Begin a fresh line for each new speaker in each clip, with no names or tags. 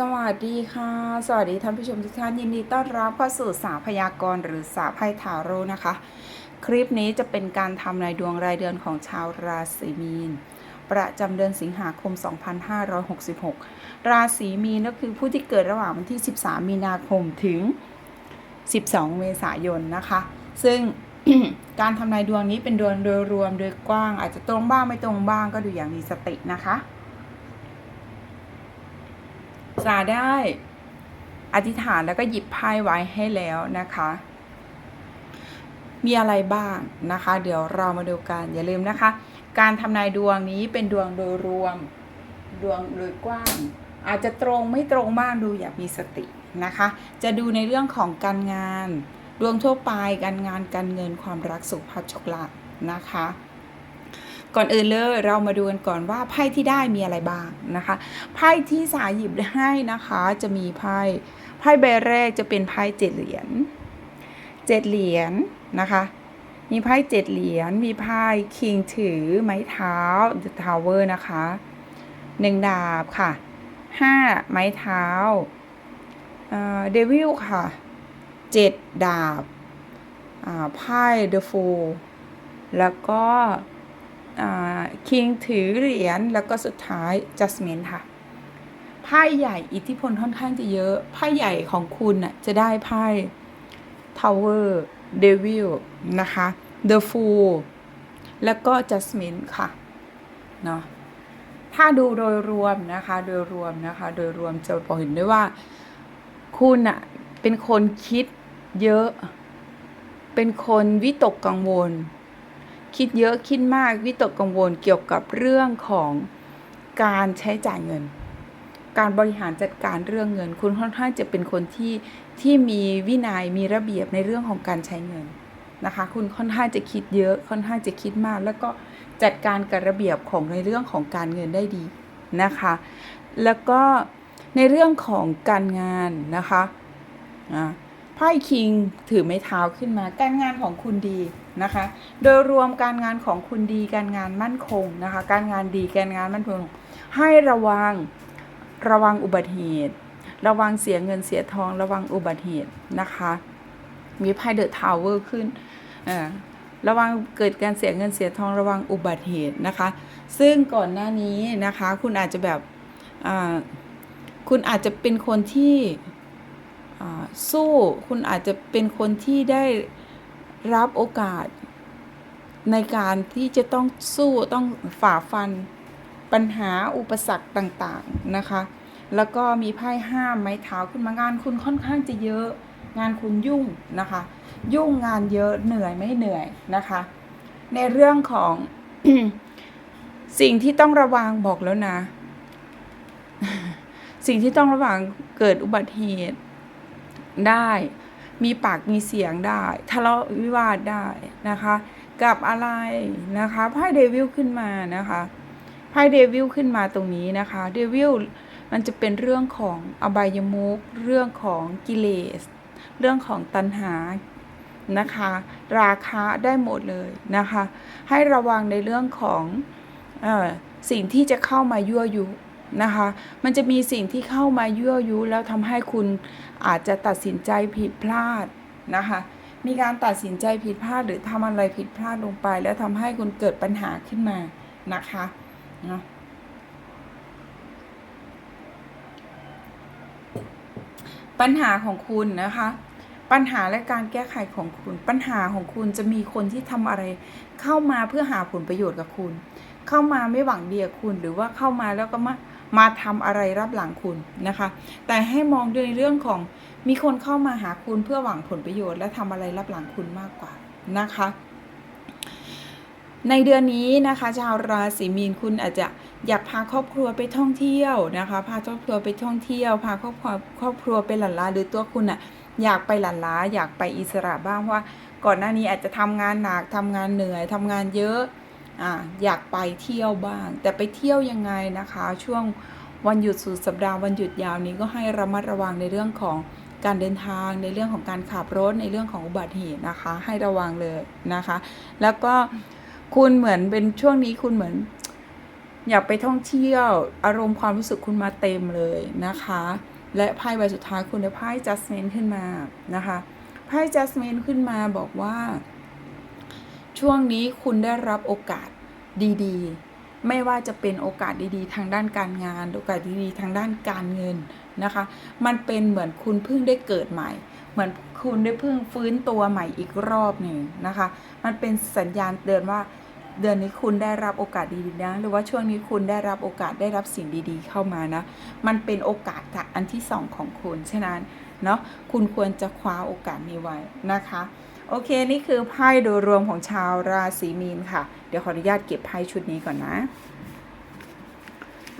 สวัสดีค่ะ สวัสดีท่านผู้ชมทุกท่านยินดีต้อนรับเข้าสู่สาพยากรณ์หรือสาไพ่ทาโร่นะคะ คลิปนี้จะเป็นการทำนายดวงรายเดือนของชาวราศีมีน ประจำเดือนสิงหาคม 2566 ราศีมีนก็คือผู้ที่เกิดระหว่างวันที่ 13 มีนาคมถึง 12 เมษายนนะคะ ซึ่งการทำนายดวงนี้เป็นดวงโดยรวมโดยกว้าง อาจจะตรงบ้างไม่ตรงบ้างก็ดูอย่างมีสตินะคะ สาได้ อธิษฐานแล้วก็หยิบไพ่ไว้ให้แล้วนะคะ มีอะไรบ้างนะคะ เดี๋ยวเรามาดูกันอย่าลืมนะคะ การทำนายดวงนี้เป็นดวงโดยรวม ดวงโดยกว้าง อาจจะตรงไม่ตรงบ้างดูอย่ามีสตินะคะ จะดูในเรื่องของการงาน ดวงทั่วไปการงานการเงินความรักสุขภาพโชคลาภนะคะ ก่อนอื่นเลยเรามาดูกันก่อนว่าไพ่ที่ได้มีอะไรบ้างนะคะไพ่ที่สายหยิบให้นะคะจะมีไพ่ไพ่ใบแรกจะเป็นไพ่เจ็ดเหรียญเจ็ดเหรียญนะคะมีไพ่เจ็ดเหรียญมีไพ่คิงถือไม้เท้า The Tower นะคะหนึ่งดาบค่ะห้าไม้เท้าเดวิลค่ะเจ็ดดาบไพ่ The Fool แล้วก็ คิงถือเหรียญแล้วก็สุดท้าย Judgment ค่ะไพ่ใหญ่อิทธิพลค่อนข้างจะเยอะไพ่ใหญ่ของคุณน่ะจะได้ไพ่ Tower Devil นะคะ The Fool แล้วก็ Judgment ค่ะเนาะถ้าดูโดยรวมนะคะโดยรวมนะคะโดยรวมจะบอกเห็นได้ว่าคุณอะเป็นคนคิดเยอะ เป็นคนวิตกกังวล คิดเยอะคิดมากวิตกกังวลเกี่ยวกับเรื่องของการใช้จ่ายเงิน การบริหารจัดการเรื่องเงิน คุณค่อนข้างจะเป็นคนที่ที่มีวินัยมีระเบียบในเรื่องของการใช้เงินนะคะ คุณค่อนข้างจะคิดเยอะค่อนข้างจะคิดมาก แล้วก็จัดการกับระเบียบของในเรื่องของการเงินได้ดีนะคะ แล้วก็ในเรื่องของการงานนะคะอ่าไพ่คิงถือไม้เท้าขึ้นมาการงานของคุณดี นะคะ โดยรวมการงานของคุณดีการงานมั่นคงนะคะ การงานดีการงานมั่นคง ให้ระวังระวังอุบัติเหตุ ระวังเสียเงินเสียทอง ระวังอุบัติเหตุนะคะมีไพ่เดอะทาวเวอร์ขึ้นระวังเกิดการเสียเงินเสียทองระวังอุบัติเหตุนะคะ ซึ่งก่อนหน้านี้นะคะ คุณอาจจะแบบคุณอาจจะเป็นคนที่สู้ คุณอาจจะเป็นคนที่ได้ รับโอกาส ในการที่จะต้องสู้ต้องฝ่าฟัน ปัญหาอุปสรรคต่างๆนะคะ แล้วก็มีไพ่ห้ามไม้เท้าขึ้นมางานคุณค่อนข้างจะเยอะ งานคุณยุ่งนะคะ ยุ่งงานเยอะเหนื่อยไม่เหนื่อยนะคะ ในเรื่องของสิ่งที่ต้องระวังบอกแล้วนะ สิ่งที่ต้องระวังเกิดอุบัติเหตุได้ มีปากมีเสียงได้ทะเลาะวิวาทได้นะคะ กับอะไรนะคะไพ่เดวิลขึ้นมานะคะไพ่เดวิลขึ้นมาตรงนี้นะคะเดวิลมันจะเป็นเรื่องของอบายมุกเรื่องของกิเลส เรื่องของตัณหานะคะ ราคาได้หมดเลยนะคะ ให้ระวังในเรื่องของอสิ่งที่จะเข้ามายั่วยุ นะคะ มันจะมีสิ่งที่เข้ามายั่วยุแล้วทำให้คุณอาจจะตัดสินใจผิดพลาดนะคะ มีการตัดสินใจผิดพลาดหรือทำอะไรผิดพลาดลงไป แล้วทำให้คุณเกิดปัญหาขึ้นมานะคะเนาะปัญหาของคุณนะคะ ปัญหาและการแก้ไขของคุณ ปัญหาของคุณจะมีคนที่ทำอะไร เข้ามาเพื่อหาผลประโยชน์กับคุณ เข้ามาไม่หวังดีกับคุณ หรือว่าเข้ามาแล้วก็มา มาทำอะไรรับหลังคุณนะคะ แต่ให้มองด้วยเรื่องของมีคนเข้ามาหาคุณเพื่อหวังผลประโยชน์ และทำอะไรรับหลังคุณมากกว่านะคะ ในเดือนนี้นะคะ ชาวราศีมีนคุณอาจจะอยากพาครอบครัวไปท่องเที่ยวนะคะ พาครอบครัวไปท่องเที่ยว พาครอบครัวครอบครัวไปหลั่นลาหรือตัวคุณอะอยากไปหลั่นล้าอยากไปอิสระบ้างเพราะว่า ก่อนหน้านี้อาจจะทำงานหนักทำงานเหนื่อยทำงานเยอะ ออยากไปเที่ยวบ้าง แต่ไปเที่ยวยังไงนะคะ ช่วงวันหยุดสุดสัปดาห์วันหยุดยาวนี้ก็ให้ระมัดระวังในเรื่องของการเดินทางในเรื่องของการขับรถในเรื่องของอุบัติเหตุนะคะ ให้ระวังเลยนะคะ แล้วก็คุณเหมือนเป็นช่วงนี้คุณเหมือน อยากไปท่องเที่ยวอารมณ์ความรู้สึกคุณมาเต็มเลยนะคะ และไพ่ใบสุดท้ายคุณได้ไพ่ Judgment ขึ้นมานะคะไพ่ Judgment ขึ้นมาบอกว่า ช่วงนี้คุณได้รับโอกาสดีๆ ไม่ว่าจะเป็นโอกาสดีๆ ทางด้านการงาน โอกาสดีๆ ทางด้านการเงินนะคะ มันเป็นเหมือนคุณเพิ่งได้เกิดใหม่ เหมือนคุณได้เพิ่งฟื้นตัวใหม่อีกรอบหนึ่งนะคะ มันเป็นสัญญาณเตือนว่าเดือนนี้คุณได้รับโอกาสดีๆนะ หรือว่าช่วงนี้คุณได้รับโอกาสได้รับสิ่งดีๆ เข้ามานะ มันเป็นโอกาสจากอันที่สองของคุณ ฉะนั้นเนาะ คุณควรจะคว้าโอกาสนี้ไว้นะคะ โอเค นี่คือไพ่โดยรวมของชาวราศีมีนค่ะ เดี๋ยวขออนุญาตเก็บไพ่ชุดนี้ก่อนนะ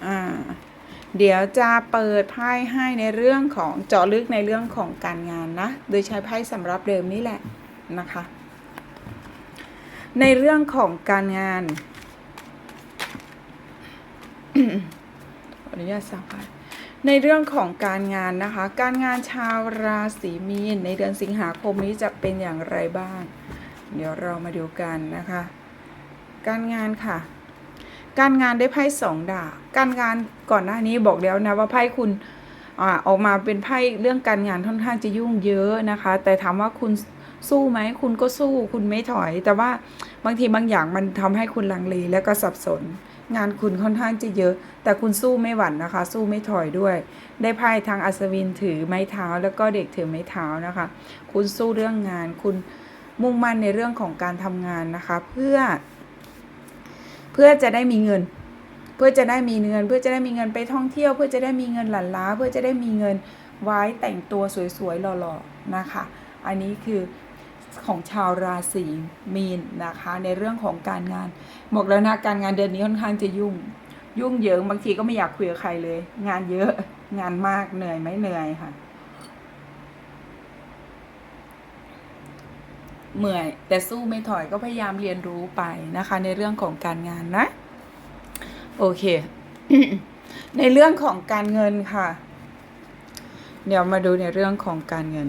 อ่าเดี๋ยวจะเปิดไพ่ให้ในเรื่องของเจาะลึกในเรื่องของการงานนะ โดยใช้ไพ่สำรับเดิมนี่แหละนะคะ ในเรื่องของการงานขออนุญาตสักพัก ในเรื่องของการงานนะคะ การงานชาวราศีมีนในเดือนสิงหาคมนี้จะเป็นอย่างไรบ้าง เดี๋ยวเรามาดูกันนะคะ การงานค่ะ การงานได้ไพ่สองดาบการงานก่อนหน้านี้บอกแล้วนะว่าไพ่คุณอออกมาเป็นไพ่เรื่องการงานค่อนข้างจะยุ่งเยอะนะคะ แต่ถามว่าคุณสู้ไหมคุณก็สู้คุณไม่ถอย แต่ว่าบางทีบางอย่างมันทำให้คุณลังเลและก็สับสน งานคุณค่อนข้างจะเยอะ แต่คุณสู้ไม่หวั่นนะคะ สู้ไม่ถอยด้วย ได้ไพ่ทางอัศวินถือไม้เท้า แล้วก็เด็กถือไม้เท้านะคะ คุณสู้เรื่องงาน คุณมุ่งมั่นในเรื่องของการทำงานนะคะ เพื่อ เพื่อจะได้มีเงิน เพื่อจะได้มีเงิน เพื่อจะได้มีเงินไปท่องเที่ยว เพื่อจะได้มีเงินหลั่นล้า เพื่อจะได้มีเงินไว้แต่งตัวสวยๆหล่อๆนะคะ อันนี้คือ ของชาวราศีมีนนะคะ ในเรื่องของการงานบอกแล้วนะการงานเดือนนี้ค่อนข้างจะยุ่ง ยุ่งเหยิงบางทีก็ไม่อยากคุยกับใครเลย งานเยอะงานมากเหนื่อยไหมเหนื่อยค่ะเหนื่อย แต่สู้ไม่ถอยก็พยายามเรียนรู้ไปนะคะ ในเรื่องของการงานนะ โอเค ในเรื่องของการเงินค่ะ เดี๋ยวมาดูในเรื่องของการเงิน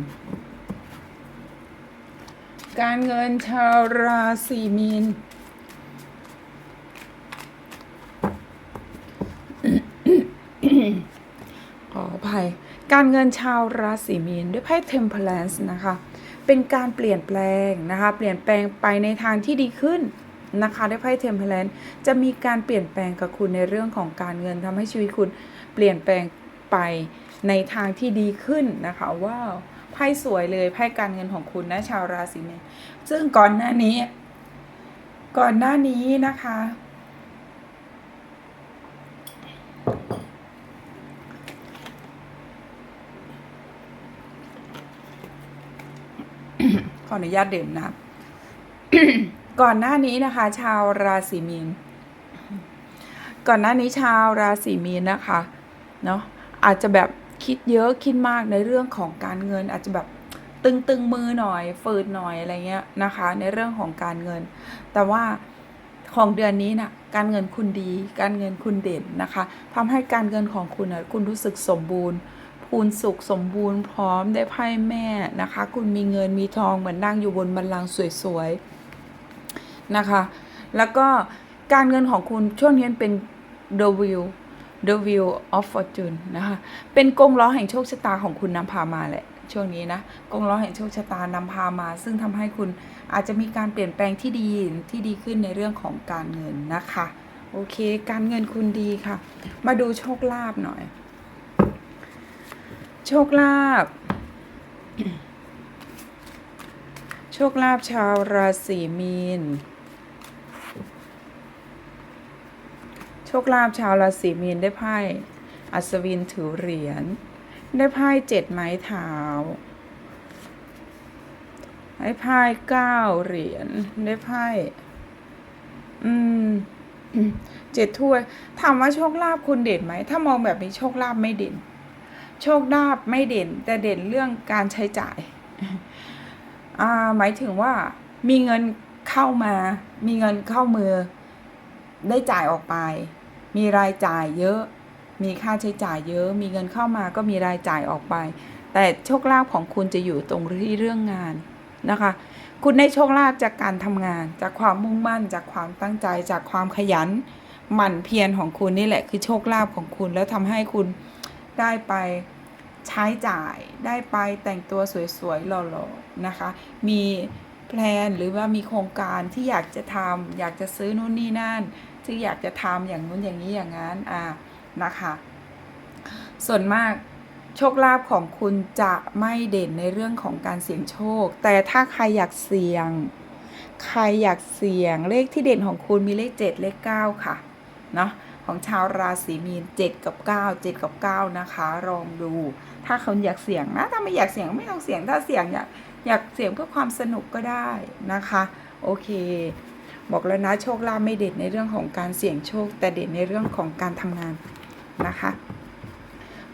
การเงินชาวราศีมีน ขออภัย การเงินชาวราศีมีน ด้วยไพ่ Temperance นะคะ เป็นการเปลี่ยนแปลงนะคะ เปลี่ยนแปลงไปในทางที่ดีขึ้นนะคะด้วยไพ่ Temperance จะมีการเปลี่ยนแปลงกับคุณในเรื่องของการเงินทำให้ชีวิตคุณเปลี่ยนแปลงไปในทางที่ดีขึ้นนะคะว้าว ไพ่สวยเลยไพ่การเงินของคุณนะชาวราศีเมีนซึ่งก่อนหน้านี้ ก่อนหน้านี้นะคะ ขออนุญาตเดื่มน้ำก่อนหน้านี้นะคะ ชาวราศีมีน ก่อนหน้านี้ชาวราศีมีนนะคะ เนาะอาจจะแบบ คิดเยอะคิดมากในเรื่องของการเงินอาจจะแบบตึงตึงมือหน่อยฝืดหน่อยอะไรเงี้ยนะคะ ในเรื่องของการเงิน แต่ว่าของเดือนนี้นะการเงินคุณดี การเงินคุณเด่นนะคะทำให้การเงินของคุณนะคุณรู้สึกสมบูรณ์พูนสุขสมบูรณ์พร้อมได้ไพ่แม่นะคะ คุณมีเงินมีทองเหมือนนั่งอยู่บนบัลลังก์สวยๆนะคะ แล้วก็การเงินของคุณช่วงนี้เป็น the wheel the wheel of fortune นะคะเป็นกงล้อแห่งโชคชะตาของคุณนำพามาแหละช่วงนี้นะกงล้อแห่งโชคชะตานำพามา ซึ่งทำให้คุณอาจจะมีการเปลี่ยนแปลงที่ดีที่ดีขึ้นในเรื่องของการเงินนะคะ โอเค การเงินคุณดีค่ะ มาดูโชคลาภหน่อย โชคลาภโชคลาภชาวราศีมีน โช คลาภชาวราศีมีนได้ไพ่อัศวินถือเหรียญ ได้ไพ่เจ็ดไม้เท้าได้ไพ่เก้าเหรียญ ได้ไพ่ อืมเจ็ดถ้วย ถามว่าโชคลาภคุณเด่นไหม ถ้ามองแบบนี้โชคลาภไม่เด่น โชคลาภไม่เด่น แต่เด่นเรื่องการใช้จ่าย อ่า หมายถึงว่า มีเงินเข้ามา มีเงินเข้ามือ ได้จ่ายออกไป มีรายจ่ายเยอะ มีค่าใช้จ่ายเยอะ มีเงินเข้ามาก็มีรายจ่ายออกไป แต่โชคลาภของคุณจะอยู่ตรงที่เรื่องงานนะคะ คุณได้โชคลาภจากการทำงาน จากความมุ่งมั่น จากความตั้งใจ จากความขยันหมั่นเพียรของคุณนี่แหละคือโชคลาภของคุณแล้วทำให้คุณได้ไปใช้จ่ายได้ไปแต่งตัวสวยๆหล่อๆนะคะ มีแพลนหรือว่ามีโครงการที่อยากจะทำอยากจะซื้อนู่นนี่นั่น ที่อยากจะทำอย่างนู้นอย่างนี้อย่างนั้นอ่านะคะ ส่วนมากโชคลาภของคุณจะไม่เด่นในเรื่องของการเสี่ยงโชค แต่ถ้าใครอยากเสี่ยง ใครอยากเสี่ยงเลขที่เด่นของคุณมีเลข 7 เลข 9 ค่ะเนาะของชาวราศีมีน 7 กับ 9 7 กับ 9 นะคะลองดู ถ้าเขาอยากเสี่ยงนะถ้าไม่อยากเสี่ยงไม่ต้องเสี่ยงถ้าเสี่ยงอยากอยากเสี่ยงเพื่อความสนุกก็ได้นะคะ โอเค บอกแล้วนะโชคลาภไม่เด่นในเรื่องของการเสี่ยงโชค แต่เด่นในเรื่องของการทำงานนะคะ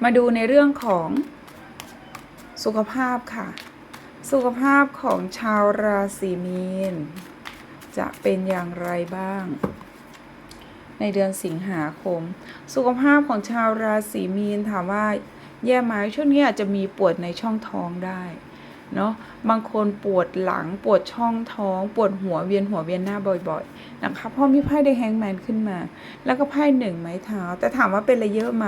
มาดูในเรื่องของสุขภาพค่ะ สุขภาพของชาวราศีมีน จะเป็นอย่างไรบ้าง ในเดือนสิงหาคม สุขภาพของชาวราศีมีนถามว่าแย่ไหมช่วงนี้อาจจะมีปวดในช่องท้องได้ เนาะบางคนปวดหลังปวดช่องท้อง ปวดหัวเวียนหัวเวียนหน้าบ่อยๆนะคะเพราะมีไพ่ได้แฮงแมนขึ้นมา แล้วก็ไพ่หนึ่งไม้เท้า แต่ถามว่าเป็นอะไรเยอะไหม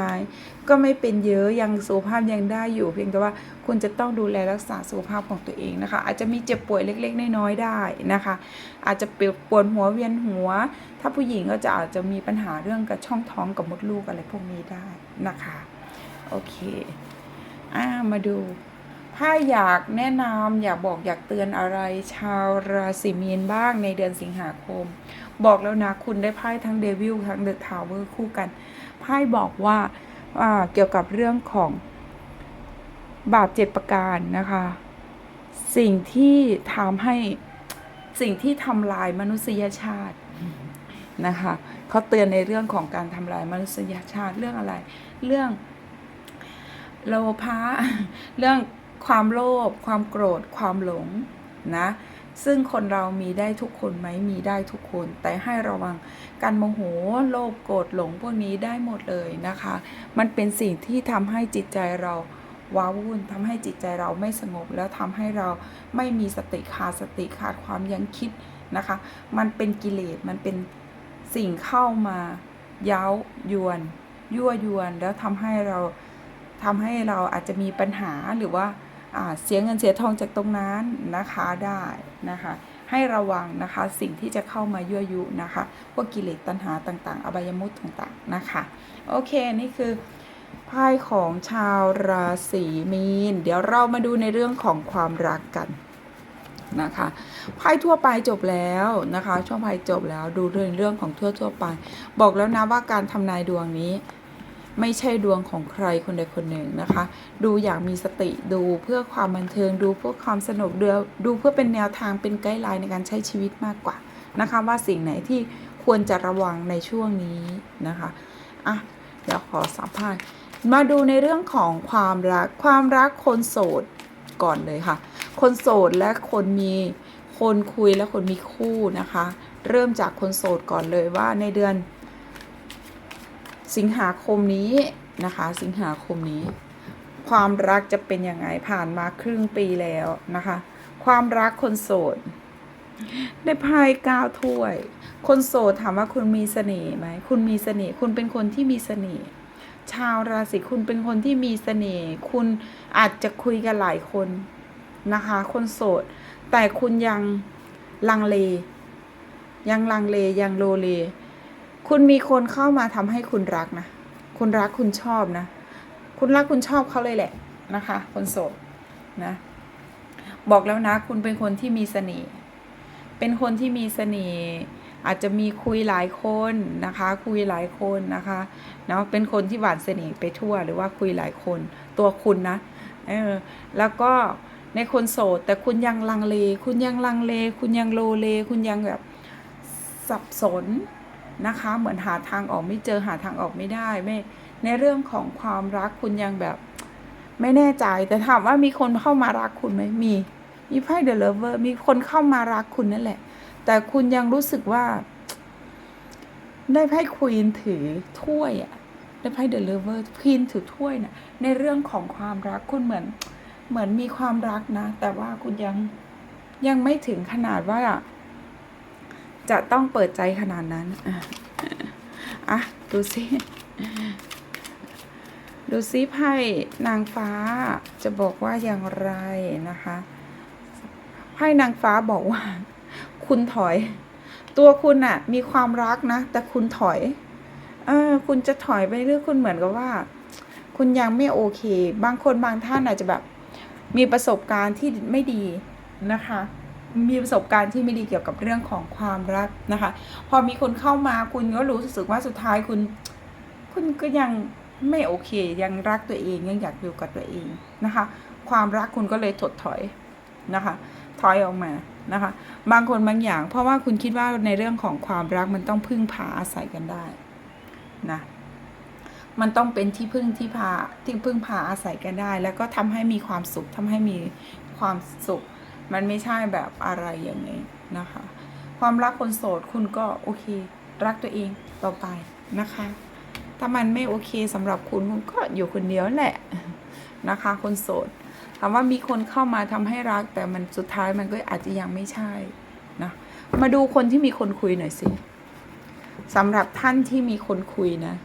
ก็ไม่เป็นเยอะยังสุขภาพยังได้อยู่ เพียงแต่ว่าคุณจะต้องดูแลรักษาสุขภาพของตัวเองนะคะ อาจจะมีเจ็บป่วยเล็ก ๆ น้อยๆได้นะคะ อาจจะปวดหัวเวียนหัว ถ้าผู้หญิงก็จะอาจจะมีปัญหาเรื่องกับช่องท้องกับมดลูกอะไรพวกนี้ได้นะคะโอเคอ่ามาดู ถ้าอยากแนะนำอยากบอกอยากเตือนอะไร ชาวราศีมีนบ้างในเดือนสิงหาคม บอกแล้วนะคุณได้ไพ่ทั้งเดวิลทั้งเดอะทาวเวอร์คู่กันไพ่บอกว่าาเกี่ยวกับเรื่องของบาปเจ็ดประการนะคะ สิ่งที่ทำให้สิ่งที่ทำลายมนุษยชาตินะคะเขาเตือนในเรื่องของการทำลายมนุษยชาติเรื่องอะไร เรื่องโลภะเรื่อง ความโลภความโกรธ ความหลงนะซึ่งคนเรามีได้ทุกคนไหมมีได้ทุกคน แต่ให้ระวังการโมโหโลภโกรธหลงพวกนี้ได้หมดเลยนะคะ มันเป็นสิ่งที่ทำให้จิตใจเราว้าวุ่นทำให้จิตใจเราไม่สงบ แล้วทำให้เราไม่มีสติขาดสติขาดความยั้งคิดนะคะ มันเป็นกิเลสมันเป็นสิ่งเข้ามาเย้ายวน ยั่วยวน แล้วทำให้เราทำให้เราอาจจะมีปัญหาหรือว่าอ่า เสียเงินเสียทองจากตรงนั้นนะคะได้นะคะให้ระวังนะคะสิ่งที่จะเข้ามายั่วยุนะคะพวกกิเลสตัณหาต่างๆ อบายมุตต่างๆนะคะโอเคนี่คือไพ่ของชาวราศีมีน เดี๋ยวเรามาดูในเรื่องของความรักกันนะคะไพ่ทั่วไปจบแล้วนะคะ ช่วงไพ่จบแล้วดูเรื่องเรื่องของทั่วทั่วไป บอกแล้วนะว่าการทำนายดวงนี้ ไม่ใช่ดวงของใครคนใดคนหนึ่งนะคะ ดูอย่างมีสติดูเพื่อความบันเทิง ดูเพื่อความสนุกดูดูเพื่อเป็นแนวทางเป็นไกด์ไลน์ในการใช้ชีวิตมากกว่านะคะ ว่าสิ่งไหนที่ควรจะระวังในช่วงนี้นะคะอะเดี๋ยวขอสัมภาษณ์มาดูในเรื่องของความรักความรักคนโสดก่อนเลยค่ะ คนโสดและคนมีคนคุยและคนมีคู่นะคะ เริ่มจากคนโสดก่อนเลยว่าในเดือน สิงหาคมนี้นะคะ สิงหาคมนี้ ความรักจะเป็นยังไงผ่านมาครึ่งปีแล้วนะคะ ความรักคนโสดได้ไพ่เก้าถ้วย คนโสดถามว่าคุณมีเสน่ห์ไหม คุณมีเสน่ห์ คุณเป็นคนที่มีเสน่ห์ ชาวราศีคุณเป็นคนที่มีเสน่ห์ คุณอาจจะคุยกันหลายคนนะคะ คนโสด แต่คุณยังลังเล ยังลังเล ยังโลเล คุณมีคนเข้ามาทำให้คุณรักนะ คุณรักคุณชอบนะ คุณรักคุณชอบเขาเลยแหละนะคะ คนโสดนะ บอกแล้วนะ คุณเป็นคนที่มีเสน่ห์ เป็นคนที่มีเสน่ห์อาจจะมีคุยหลายคนนะคะ คุยหลายคนนะคะเนาะเป็นคนที่หวานเสน่ห์ไปทั่วหรือว่าคุยหลายคน ตัวคุณนะเออแล้วก็ในคนโสด แต่คุณยังลังเล คุณยังลังเล คุณยังโลเล คุณยังแบบสับสน นะคะ เหมือนหาทางออกไม่เจอหาทางออกไม่ได้ไม่ในเรื่องของความรักคุณยังแบบ ไม่แน่ใจแต่ถามว่ามีคนเข้ามารักคุณไหมมี มีไพ่เดอะเลเวอร์มีคนเข้ามารักคุณนั่นแหละ แต่คุณยังรู้สึกว่า ได้ไพ่ควีนถือถ้วยอะได้ไพ่เดอะเลเวอร์ควีนถือถ้วยนะ่ะในเรื่องของความรักคุณเหมือน เหมือนมีความรักนะ แต่ว่าคุณยังยังไม่ถึงขนาดว่า จะต้องเปิดใจขนาดนั้น อะอะดูสิดูซิไพ่นางฟ้าจะบอกว่าอย่างไรนะคะ ไพ่นางฟ้าบอกว่า คุณถอย ตัวคุณอะมีความรักนะ แต่คุณถอย เออ คุณจะถอยไปเรื่อยคุณเหมือนกับว่า คุณยังไม่โอเค บางคนบางท่านอาจจะแบบ มีประสบการณ์ที่ไม่ดีนะคะ มีประสบการณ์ที่ไม่ดีเกี่ยวกับเรื่องของความรักนะคะ พอมีคนเข้ามาคุณก็รู้สึกว่าสุดท้ายคุณ คุณก็ยังไม่โอเค ยังรักตัวเองยังอยากอยู่กับตัวเองนะคะ ความรักคุณก็เลยถดถอยนะคะ ถอยออกมานะคะ บางคนบางอย่าง เพราะว่าคุณคิดว่าในเรื่องของความรักมันต้องพึ่งพาอาศัยกันได้นะมันต้องเป็นที่พึ่งที่พาที่พึ่งพาอาศัยกันได้ แล้วก็ทำให้มีความสุขทำให้มีความสุข มันไม่ใช่แบบอะไรอย่างนี้นะคะ ความรักคนโสดคุณก็โอเค รักตัวเองต่อไปนะคะ ถ้ามันไม่โอเคสำหรับคุณคุณก็อยู่คนเดียวแหละนะคะ คนโสดถามว่ามีคนเข้ามาทำให้รักแต่มันสุดท้ายมันก็อาจจะยังไม่ใช่นะมาดูคนที่มีคนคุยหน่อยสิสำหรับท่านที่มีคนคุยนะ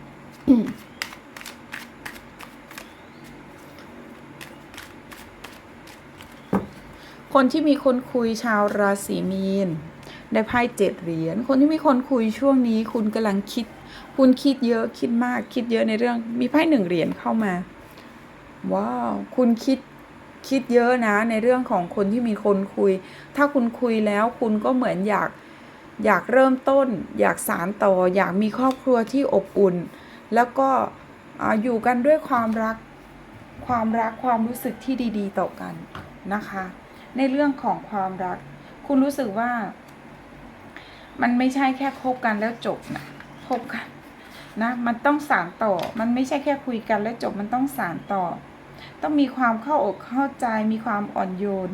คนที่มีคนคุยชาวราศีมีน ได้ไพ่เจ็ดเหรียญคนที่มีคนคุยช่วงนี้คุณกำลังคิด คุณคิดเยอะคิดมาก คิดเยอะในเรื่องมีไพ่หนึ่งเหรียญเข้ามาว้าวคุณคิดคิดเยอะนะ ในเรื่องของคนที่มีคนคุย ถ้าคุณคุยแล้วคุณก็เหมือนอยากอยากเริ่มต้น อยากสารต่อ อยากมีครอบครัวที่อบอุ่น แล้วก็อ่าอยู่กันด้วยความรักความรักความรู้สึกที่ดี ๆ ต่อกันนะคะ ในเรื่องของความรัก คุณรู้สึกว่า มันไม่ใช่แค่คบกันแล้วจบนะคบกันนะมันต้องสานต่อ มันไม่ใช่แค่คุยกันแล้วจบมันต้องสานต่อ ต้องมีความเข้าอกเข้าใจมีความอ่อนโยน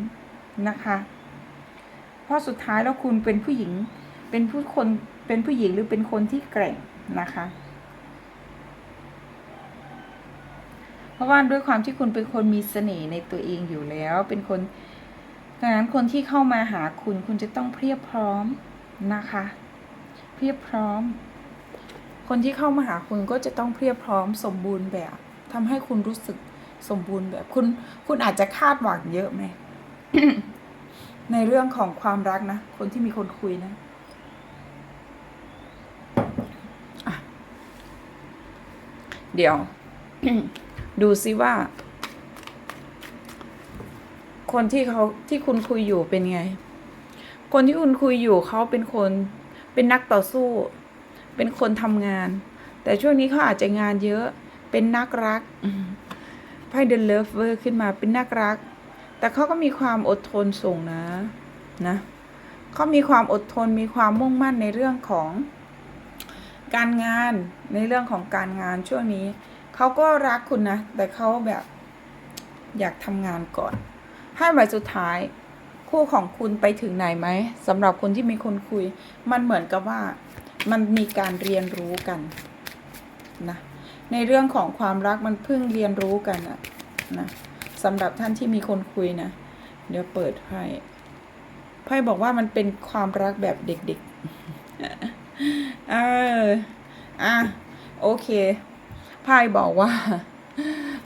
นะคะ เพราะสุดท้ายแล้วคุณเป็นผู้หญิง เป็นผู้คนเป็นผู้หญิงหรือเป็นคนที่แกร่งนะคะ เพราะว่าด้วยความที่คุณเป็นคนมีเสน่ห์ในตัวเองอยู่แล้ว เป็นคน ดังนั้นคนที่เข้ามาหาคุณคุณจะต้องเพียบพร้อมนะคะ เพียบพร้อม คนที่เข้ามาหาคุณก็จะต้องเพียบพร้อมสมบูรณ์แบบทำให้คุณรู้สึกสมบูรณ์แบบคุณ คุณอาจจะคาดหวังเยอะไหมในเรื่องของความรักนะ คนที่มีคนคุยนะะเดี๋ยว ดูซิว่า คนที่เขาที่คุณคุยอยู่เป็นไง คนที่คุณคุยอยู่เขาเป็นคนเป็นนักต่อสู้ เป็นคนทำงาน แต่ช่วงนี้เขาอาจจะงานเยอะ เป็นนักรักไพ่เดนเลิฟเวอร์ขึ้นมาเป็นนักรัก แต่เขาก็มีความอดทนสูงนะ นะเขามีความอดทนมีความมุ่งมั่นในเรื่องของ การงานในเรื่องของการงานช่วงนี้เขาก็รักคุณนะ แต่เขาแบบอยากทำงานก่อน ให้ใบสุดท้าย คู่ของคุณไปถึงไหนไหมสำหรับคนที่มีคนคุย มันเหมือนกับว่ามันมีการเรียนรู้กันนะในเรื่องของความรักมันเพิ่งเรียนรู้กันอะนะสำหรับท่านที่มีคนคุยนะ เดี๋ยวเปิดไพ่ไพ่บอกว่ามันเป็นความรักแบบเด็กๆ เออ อะ โอเค ไพ่บอกว่า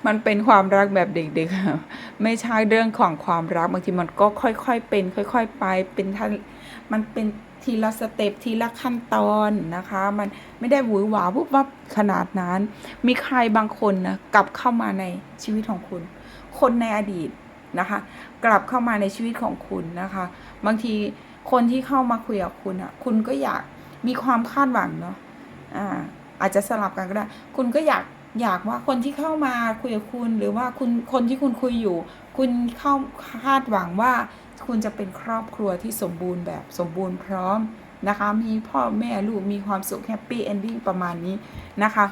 มันเป็นความรักแบบเด็กๆ ไม่ใช่เรื่องของความรักบางทีมันก็ค่อยๆเป็น ค่อย ๆ ไปเป็นท่านมันเป็นทีละสเต็ปทีละขั้นตอนนะคะ มันไม่ได้หวือหวาวุบวับขนาดนั้น มีใครบางคนนะกลับเข้ามาในชีวิตของคุณ คนในอดีตนะคะ กลับเข้ามาในชีวิตของคุณนะคะ บางทีคนที่เข้ามาคุยกับคุณอะคุณก็อยากมีความคาดหวังเนาะอ่าอาจจะสลับกันก็ได้ คุณก็อยาก อยากว่าคนที่เข้ามาคุยกับคุณหรือว่าคุณคนที่คุณคุยอยู่ คุณเข้าคาดหวังว่าคุณจะเป็นครอบครัวที่สมบูรณ์แบบสมบูรณ์พร้อมนะคะ มีพ่อแม่ลูกมีความสุขแฮปปี้เอนดิ้งประมาณนี้นะคะ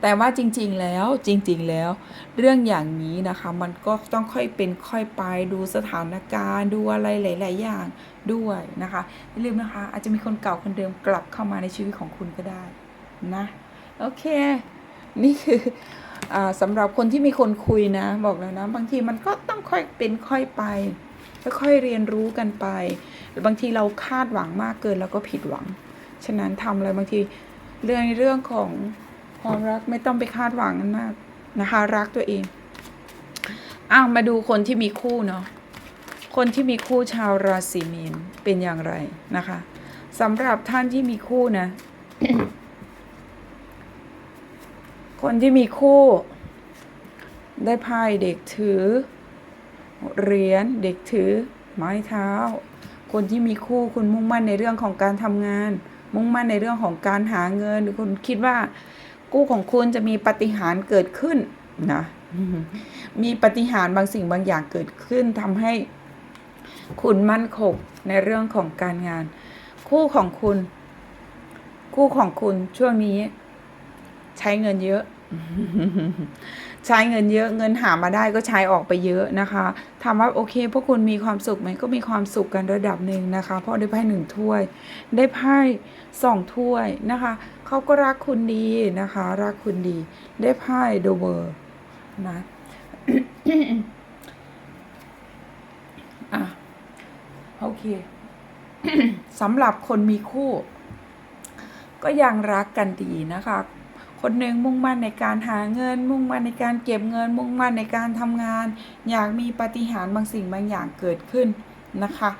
แต่ว่าจริงๆแล้วจริงๆแล้ว เรื่องอย่างนี้นะคะมันก็ต้องค่อยเป็นค่อยไปดูสถานการณ์ดูอะไรหลายๆอย่างด้วยนะคะอย่าลืมนะคะ อาจจะมีคนเก่าคนเดิมกลับเข้ามาในชีวิตของคุณก็ได้นะโอเค นี่คืออสำหรับคนที่มีคนคุยนะ บอกแล้วนะ บางทีมันก็ต้องค่อยเป็นค่อยไปค่อยเรียนรู้กันไป บางทีเราคาดหวังมากเกินแล้วก็ผิดหวัง ฉะนั้นทำอะไรบางทีเรื่องในเรื่องของความรักไม่ต้องไปคาดหวังกันมากนะคะ รักตัวเองอ้าวมาดูคนที่มีคู่เนาะคนที่มีคู่ชาวราศีมีนเป็นอย่างไรนะคะสำหรับท่านที่มีคู่นะ คนที่มีคู่ ได้ไพ่เด็กถือเหรียญเด็กถือไม้เท้า คนที่มีคู่คุณมุ่งมั่นในเรื่องของการทำงาน มุ่งมั่นในเรื่องของการหาเงินหรือคุณคิดว่ากู้ของคุณจะมีปาฏิหารย์เกิดขึ้นนะมีปาฏิหารย์บางสิ่งบางอย่างเกิดขึ้นทำให้คุณมั่นคงในเรื่องของการงาน คู่ของคุณ คู่ของคุณช่วงนี้ ใช้เงินเยอะ ใช้เงินเยอะเงินหามาได้ก็ใช้ออกไปเยอะนะคะถามว่าโอเค พวกคุณมีความสุขไหมก็มีความสุขกันระดับหนึ่งนะคะ เพราะได้ไพ่หนึ่งถ้วย ได้ไพ่สองถ้วยนะคะเขาก็รักคุณดีนะคะ รักคุณดี ได้ไพ่โดเวอร์นะอะโอเคสำหรับคนมีคู่ ก็ยังรักกันดีนะคะ คนหนึ่งมุ่งมั่นในการหาเงิน มุ่งมั่นในการเก็บเงิน มุ่งมั่นในการทำงาน อยากมีปาฏิหาริย์บางสิ่งบางอย่างเกิดขึ้นนะคะ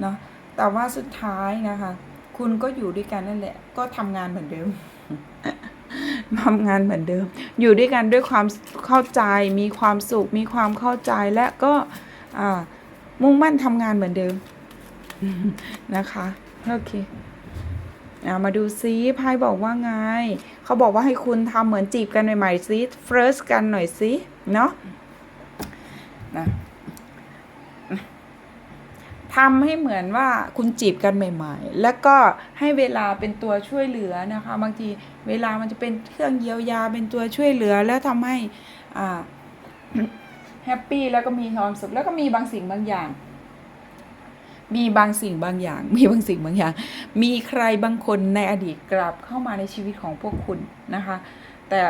เนาะแต่ว่าสุดท้ายนะคะ คุณก็อยู่ด้วยกันนั่นแหละ ก็ทำงานเหมือนเดิมทำงานเหมือนเดิม อยู่ด้วยกันด้วยความเข้าใจมีความสุข มีความเข้าใจและก็มุ่งมั่นทำงานเหมือนเดิมนะคะโอเคอ่ามาดูซิไพ่บอกว่าไง เขาบอกว่าให้คุณทำเหมือนจีบกันใหม่ๆซิ first กันหน่อยซิเนาะนะทำให้เหมือนว่าคุณจีบกันใหม่ ๆ แล้วก็ให้เวลาเป็นตัวช่วยเหลือนะคะ บางทีเวลามันจะเป็นเครื่องเยียวยาเป็นตัวช่วยเหลือ แล้วทำให้อ่าแฮปปี้แล้วก็มีความสุขแล้วก็มีบางสิ่งบางอย่าง มีบางสิ่งบางอย่าง มีบางสิ่งบางอย่าง มีใครบางคนในอดีตกลับเข้ามาในชีวิตของพวกคุณนะคะ แต่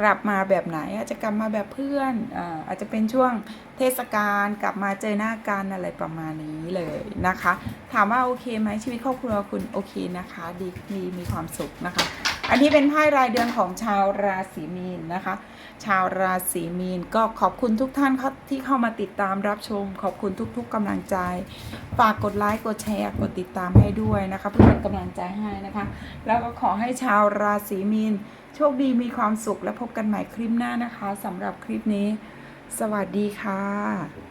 กลับมาแบบไหนอาจจะกลับมาแบบเพื่อนอาอาจจะเป็นช่วงเทศกาลกลับมาเจอหน้ากันอะไรประมาณนี้เลยนะคะ ถามว่าโอเคไหมชีวิตครอบครัวคุณโอเคนะคะ ดีมีมีความสุขนะคะ อันนี้เป็นไพ่รายเดือนของชาวราศีมีนนะคะ ชาวราศีมีนก็ขอบคุณทุกท่านที่เข้ามาติดตามรับชม ขอบคุณทุก ๆกำลังใจ ฝากกดไลค์กดแชร์กดติดตามให้ด้วยนะคะ เพื่อเป็นกำลังใจให้นะคะ แล้วก็ขอให้ชาวราศีมีนโชคดีมีความสุขและพบกันใหม่คลิปหน้านะคะสำหรับคลิปนี้ สวัสดีค่ะ